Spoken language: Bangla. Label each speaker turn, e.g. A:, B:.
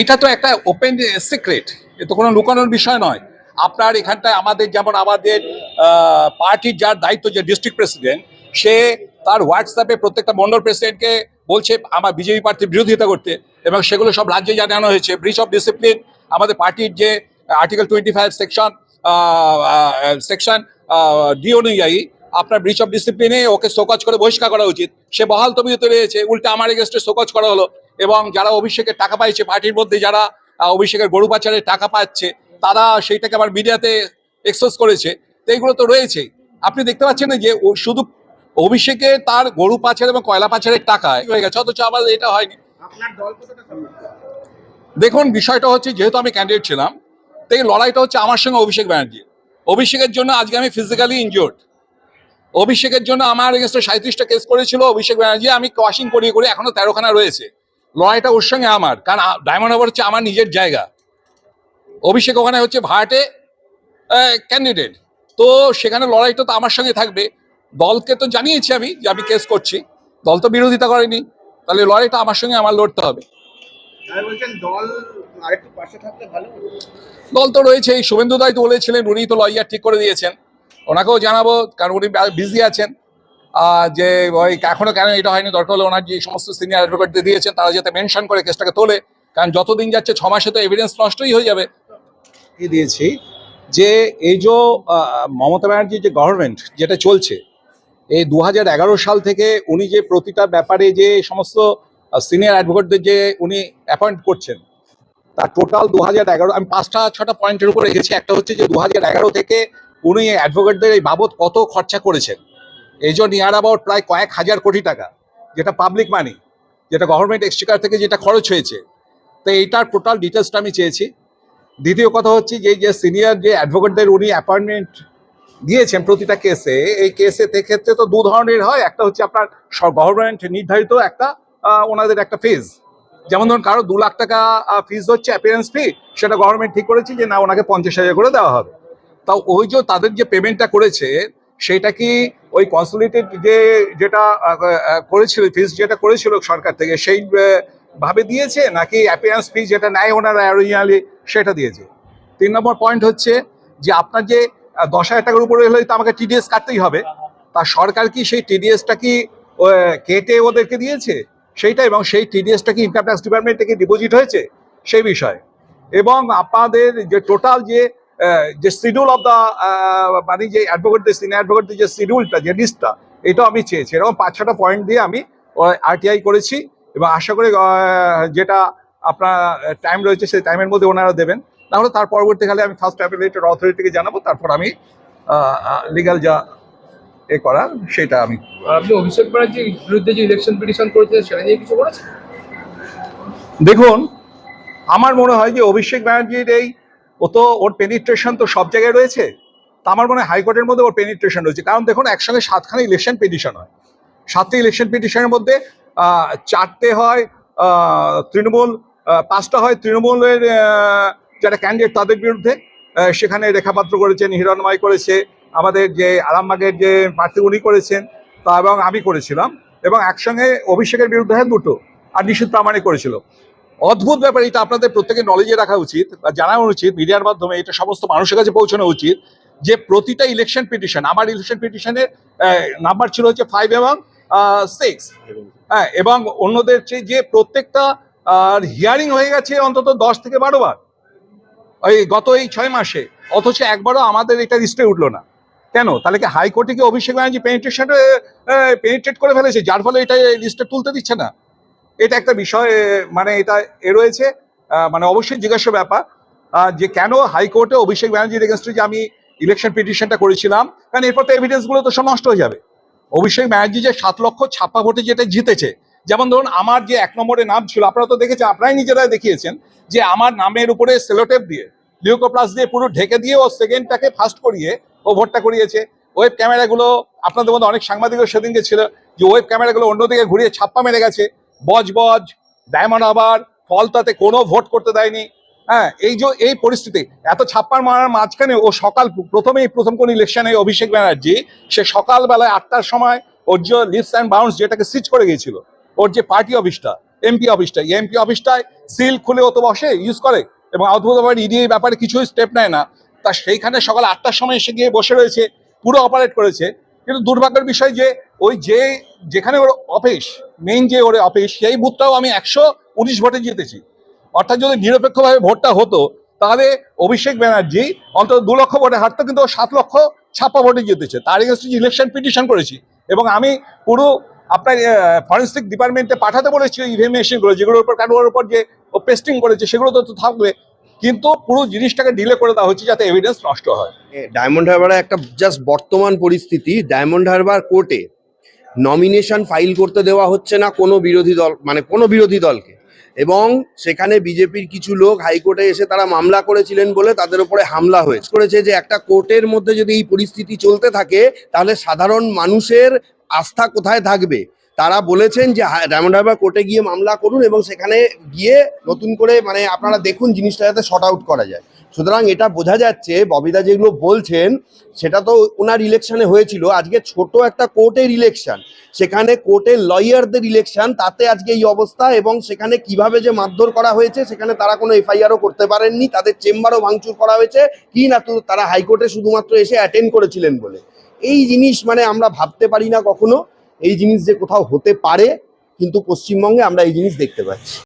A: এটা তো একটা ওপেন সিক্রেট এ তো কোনো লুকানোর বিষয় নয়। আপনার এখানটায় আমাদের, যেমন আমাদের পার্টির যার দায়িত্ব যে ডিস্ট্রিক্ট প্রেসিডেন্ট সে তার হোয়াটসঅ্যাপে প্রত্যেকটা মন্ডল প্রেসিডেন্টকে বলছে, আমার বিজেপি প্রার্থীর বিরোধিতা করতে। এবং সেগুলো সব রাজ্যে জানানো হয়েছে। ব্রিচ অফ ডিসিপ্লিন আমাদের পার্টির যে article twenty five section section D অনুযায়ী আপনার ব্রিচ অফ ডিসিপ্লিনে ওকে শোকজ করে বহিষ্কার করা উচিত। সে বহাল তবিয়তে রয়েছে, উল্টে আমার এগেস্টে শোকজ করা হলো। এবং যারা অভিষেকের টাকা পাইছে পার্টির মধ্যে যারা অভিষেকের গরু পাচারের টাকা পাচ্ছে তারা সেইটাকে আবার মিডিয়াতে এক্সপোজ করেছে। তো এইগুলো তো রয়েছেই। আপনি দেখতে পাচ্ছেন না যে শুধু অভিষেকে তার গরু পাচার এবং কয়লা পাচারের টাকায় হয়ে গেছে অথচ আবার এটা হয়নি। দেখুন বিষয়টা হচ্ছে যেহেতু আমি ক্যান্ডিডেট ছিলাম তাই লড়াইটা হচ্ছে আমার সঙ্গে অভিষেক ব্যানার্জি। অভিষেকের জন্য আজকে আমি ফিজিক্যালি ইনজোর্ড অভিষেকের জন্য আমার এগেস্টে সাঁত্রিশটা কেস করেছিল অভিষেক ব্যানার্জি আমি ক্রসিং করিয়ে করে এখনও তেরোখানা রয়েছে। লড়াইটা ওর সঙ্গে আমার কারণ ডায়মন্ড হারবার হচ্ছে আমার নিজের জায়গা। অভিষেক ওখানে হচ্ছে ভাটে ক্যান্ডিডেট তো সেখানে লড়াইটা তো আমার সঙ্গে থাকবে। দলকে তো জানিয়েছি আমি যে আমি কেস করছি। দল তো বিরোধিতা করেনি। তাহলে লড়াইটা আমার সঙ্গে আমার লড়তে হবে।
B: দল
A: তো রয়েছে এই শুভেন্দু দাই তো বলেছিলেন উনি তো লয়ার ঠিক করে দিয়েছেন। ওনাকেও জানাব কারণ উনি বিজি আছেন। যে ওই এখনও কেন এটা হয়নি, দরকার হলে ওনার যে সমস্ত সিনিয়র অ্যাডভোকেটদের দিয়েছেন, তারা যাতে মেনশন করে কেসটাকে তোলে, কারণ যতদিন যাচ্ছে ছ মাসে তো এভিডেন্স নষ্টই হয়ে যাবে।
C: দিয়ে দিয়েছি যে এই যে মমতা ব্যানার্জির যে গভর্নমেন্ট যেটা চলছে, এই দু হাজার এগারো সাল থেকে উনি যে প্রতিটা ব্যাপারে যে সমস্ত সিনিয়র অ্যাডভোকেটদের যে উনি অ্যাপয়েন্ট করছেন, তার টোটাল দু আমি পাঁচটা, ছটা পয়েন্টের উপর রেখেছি একটা হচ্ছে যে দু থেকে উনি অ্যাডভোকেটদের এই বাবদ কত খরচা করেছেন। জন্য নিয়ার অ্যাবাউট প্রায় কয়েক হাজার কোটি টাকা, যেটা পাবলিক মানি যেটা গভর্নমেন্ট এক্সটিকার থেকে যেটা খরচ হয়েছে। তো এইটার টোটাল ডিটেলসটা আমি চেয়েছি। দ্বিতীয় কথা হচ্ছে যে যে সিনিয়র যে অ্যাডভোকেটদের উনি অ্যাপয়েন্টমেন্ট দিয়েছেন প্রতিটা কেসে এই কেসে ক্ষেত্রে তো দু ধরনের হয়। একটা হচ্ছে আপনার গভর্নমেন্ট নির্ধারিত একটা ওনাদের একটা ফিজ যেমন ধরুন কারও দু লাখ টাকা ফিজ হচ্ছে অ্যাপিয়ারেন্স ফি সেটা গভর্নমেন্ট ঠিক করেছে যে না, ওনাকে পঞ্চাশ হাজার করে দেওয়া হবে। তাও ওই যে তাদের যে পেমেন্টটা করেছে, সেটা কি ওই কনসুলেটেড যে যেটা করেছিল ফিজ যেটা করেছিল সরকার থেকে, সেই ভাবে দিয়েছে নাকি অ্যাপিয়ারেন্স ফি যেটা নেয় ওনারা অরিজিনালি সেটা দিয়েছে? তিন নম্বর পয়েন্ট হচ্ছে যে আপনার যে দশ হাজার টাকার উপরে হলে তো আমাকে টিডিএস কাটতেই হবে। তা সরকার কি সেই টিডিএসটা কি কেটে ওদেরকে দিয়েছে? সেইটা এবং সেই টিডিএসটা কি ইনকাম ট্যাক্স ডিপার্টমেন্ট থেকে ডিপোজিট হয়েছে? সেই বিষয়ে। এবং আপনাদের যে টোটাল যে যে শিডিউল অফ দ্য মানে যে অ্যাডভোকেটদের সিনিয়র অ্যাডভোকেটদের যে শিডিউলটা যে লিস্টটা এটাও আমি চেয়েছি। এরকম পাঁচ ছটা পয়েন্ট দিয়ে আমি আরটিআই করেছি এবং আশা করি যেটা আপনার টাইম রয়েছে সেই টাইমের মধ্যে ওনারা দেবেন। তাহলে তার পরবর্তীকালে আমি ফার্স্ট অ্যাপিলেটেড অথরিটিকে জানাব তারপর আমি লিগাল যা এ করার সেটা আমি
D: আপনি অভিষেক ব্যানার্জির বিরুদ্ধে যে ইলেকশন পিটিশন করেছেন সেটা নিয়ে কিছু করেছেন
C: দেখুন আমার মনে হয় যে অভিষেক ব্যানার্জির এই ও তো, ওর পেনিট্রেশন তো সব জায়গায় রয়েছে। তা আমার মনে হয় হাইকোর্টের মধ্যে ওর পেনিট্রেশন রয়েছে। কারণ দেখুন, একসঙ্গে সাতখানা ইলেকশন পিটিশন হয়। সাতটি ইলেকশন পিটিশনের মধ্যে চারটে হয় তৃণমূল পাঁচটা হয় তৃণমূলের যারা ক্যান্ডিডেট তাদের বিরুদ্ধে। সেখানে রেখাপাত্র করেছেন হিরণময় করেছে, আমাদের যে আরামবাগের যে প্রার্থী উনি করেছেন, তা এবং আমি করেছিলাম। এবং একসঙ্গে অভিষেকের বিরুদ্ধে দুটো, আর নিষিদ্ধ প্রামাণিক করেছিল। অদ্ভুত ব্যাপার, এটা আপনাদের প্রত্যেকের নলেজে রাখা উচিত বা জানানো উচিত, মিডিয়ার মাধ্যমে এটা সমস্ত মানুষের কাছে পৌঁছানো উচিত যে প্রতিটা ইলেকশন পিটিশন আমার ইলেকশন পিটিশনের নাম্বার ছিল হচ্ছে ফাইভ এবং সিক্স হ্যাঁ এবং অন্যদের চেয়ে যে প্রত্যেকটা হিয়ারিং হয়ে গেছে অন্তত দশ থেকে বারো বার, ওই গত এই ছয় মাসে, অথচ একবারও আমাদের এটা লিস্টে উঠল না। কেন? তাহলে কি হাইকোর্টে কি অভিষেক ব্যানার্জি পেনিট্রেশন পেনিট্রেট করে ফেলেছে? যার ফলে এটা লিস্টে তুলতে দিচ্ছে না? এটা একটা বিষয় মানে এটা এ রয়েছে মানে অবশ্যই জিজ্ঞাসা ব্যাপার যে কেন হাইকোর্টে অভিষেক ব্যানার্জির এগেনস্টে যে আমি ইলেকশন পিটিশনটা করেছিলাম, কারণ এরপর তো এভিডেন্সগুলো তো সব নষ্ট হয়ে যাবে। অভিষেক ব্যানার্জি যে সাত লক্ষ ছাপ্পা ভোটে যেটা জিতেছে, যেমন ধরুন আমার যে এক নম্বরে নাম ছিল, আপনারা তো দেখেছেন, আপনারাই নিজেরাই দেখিয়েছেন যে আমার নামের উপরে সেলোটেপ দিয়ে লিওকোপ্লাস দিয়ে পুরো ঢেকে দিয়ে ও সেকেন্ডটাকে ফার্স্ট করিয়ে ও ভোটটা করিয়েছে। ওয়েব ক্যামেরাগুলো আপনাদের মধ্যে অনেক সাংবাদিকও সেদিনকে ছিল যে ওয়েব ক্যামেরাগুলো অন্যদিকে ঘুরিয়ে ছাপ্পা মেরে গেছে। বজ বজ, ডায়মন্ড আবার ফলতাতে কোনো ভোট করতে দেয়নি। হ্যাঁ এই যে, এই পরিস্থিতি, এত ছাপ্পার মারার মাঝখানে ও সকাল প্রথমেই প্রথম কোন ইলেকশনে অভিষেক ব্যানার্জি, সে সকালবেলায় আটটার সময় ওর যে লিপস অ্যান্ড বাউন্স যেটাকে সিচ করে গিয়েছিল, ওর যে পার্টি অফিসটা এমপি অফিসটায় এমপি অফিসটায় সিল খুলে ও তো বসে ইউজ করে এবং অদ্ভুতভাবে ইডি এই ব্যাপারে কিছুই স্টেপ নেয় না। তা সেইখানে সকাল আটটার সময় এসে গিয়ে বসে রয়েছে, পুরো অপারেট করেছে। কিন্তু দুর্ভাগ্যের বিষয় যে ওই যে, যেখানে ওর অফিস মেইন যে ওর অফিস, সেই বুথটাও আমি একশো উনিশ ভোটে জিতেছি। অর্থাৎ যদি নিরপেক্ষভাবে ভোটটা হতো, তাহলে অভিষেক ব্যানার্জি অন্তত দু লক্ষ ভোটে হারতো, কিন্তু ও সাত লক্ষ ছাপ্পা ভোটে জিতেছে। তার এগেন্স্টে ইলেকশন পিটিশন করেছি এবং আমি পুরো আপনার ফরেন্সিক ডিপার্টমেন্টে পাঠাতে বলেছি ইভিএম মেশিনগুলো যেগুলোর উপর কারোর উপর যে ও পেস্টিং করেছে, সেগুলো তো থাকবে। কিন্তু পুরো জিনিসটাকে ডিলে করে দেওয়া হচ্ছে যাতে এভিডেন্স নষ্ট হয়।
E: ডায়মন্ড হারবারে একটা জাস্ট বর্তমান পরিস্থিতি ডায়মন্ড হারবার কোর্টে নমিনেশন ফাইল করতে দেওয়া হচ্ছে না কোনো বিরোধী দল মানে কোনো বিরোধী দলকে। এবং সেখানে বিজেপির কিছু লোক হাইকোর্টে এসে তারা মামলা করেছিলেন বলে তাদের উপরে হামলা হয়েছে। করেছে যে একটা কোর্টের মধ্যে যদি এই পরিস্থিতি চলতে থাকে, তাহলে সাধারণ মানুষের আস্থা কোথায় থাকবে? তারা বলেছেন যে হা- ডায়মন্ড হারবার কোর্টে গিয়ে মামলা করুন এবং সেখানে গিয়ে নতুন করে মানে আপনারা দেখুন জিনিসটা যাতে শর্ট আউট করা যায়। সুতরাং এটা বোঝা যাচ্ছে ববিদা যেগুলো বলছেন, সেটা তো ওনার ইলেকশনে হয়েছিল। আজকে ছোট একটা কোর্টের ইলেকশন সেখানে কোর্টের লয়ারদের ইলেকশন তাতে আজকে এই অবস্থা এবং সেখানে কীভাবে যে মারধর করা হয়েছে, সেখানে তারা কোনো এফআইআরও করতে পারেননি। তাদের চেম্বারও ভাঙচুর করা হয়েছে। কি না তারা হাইকোর্টে শুধুমাত্র এসে অ্যাটেন্ড করেছিলেন বলে। এই জিনিস মানে আমরা ভাবতে পারি না কখনো। এই জিনিস যে কোথাও হতে পারে কিন্তু পশ্চিমবঙ্গে আমরা এই জিনিস দেখতে পাচ্ছি।